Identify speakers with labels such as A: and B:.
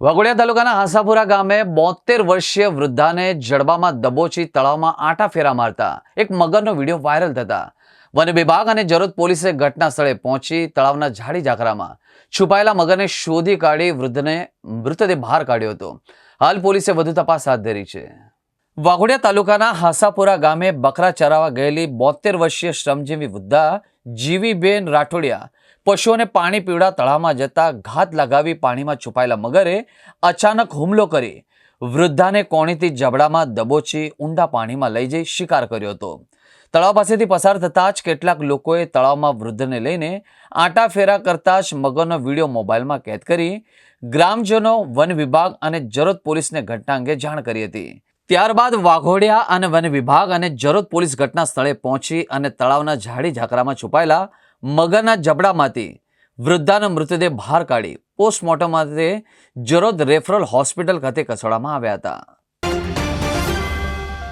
A: વાઘોડિયા તાલુકાના હાંસાપુરા ગામે બોતેર વર્ષીય વૃદ્ધાને જડબામાં દબોચી તળાવમાં આટા ફેરા મારતા એક મગરનો વીડિયો વાયરલ થતા વન વિભાગ અને જરોદ પોલીસે ઘટના સ્થળે પહોંચી તળાવના ઝાડી ઝાકરામાં છુપાયેલા મગરને શોધી કાઢી વૃદ્ધને મૃતદેહ બહાર કાઢ્યો હતો. હાલ પોલીસે વધુ તપાસ હાથ ધરી છે. વાઘોડિયા તાલુકાના હાસાપુરા ગામે બકરા ચરાવવા ગયેલી બોતેર વર્ષીય શ્રમજીવી વૃદ્ધા જીવીબેન રાઠોડિયા પશુઓને પાણી પીવડા તળાવમાં જતા ઘાત લગાવી પાણીમાં છુપાયેલા મગરે અચાનક હુમલો કરી વૃદ્ધાને કોણીથી જબડામાં દબોચી ઊંડા પાણીમાં લઈ જઈ શિકાર કર્યો હતો. તળાવ પાસેથી પસાર થતાં જ કેટલાક લોકોએ તળાવમાં વૃદ્ધને લઈને આંટા ફેરા કરતા જ મગરનો વીડિયો મોબાઈલમાં કેદ કરી ગ્રામજનો, વન વિભાગ અને જરોદ પોલીસને ઘટના અંગે જાણ કરી હતી. ત્યારબાદ વાઘોડિયા અને વન વિભાગ અને જરોદ પોલીસ ઘટના સ્થળે પહોંચી અને તળાવના ઝાડી ઝાકરામાં છુપાયેલા મગરના જબડામાંથી વૃદ્ધાનો મૃતદેહ બહાર કાઢી પોસ્ટમોર્ટમ માટે જરોદ રેફરલ હોસ્પિટલ ખાતે ખસેડવામાં આવ્યા હતા.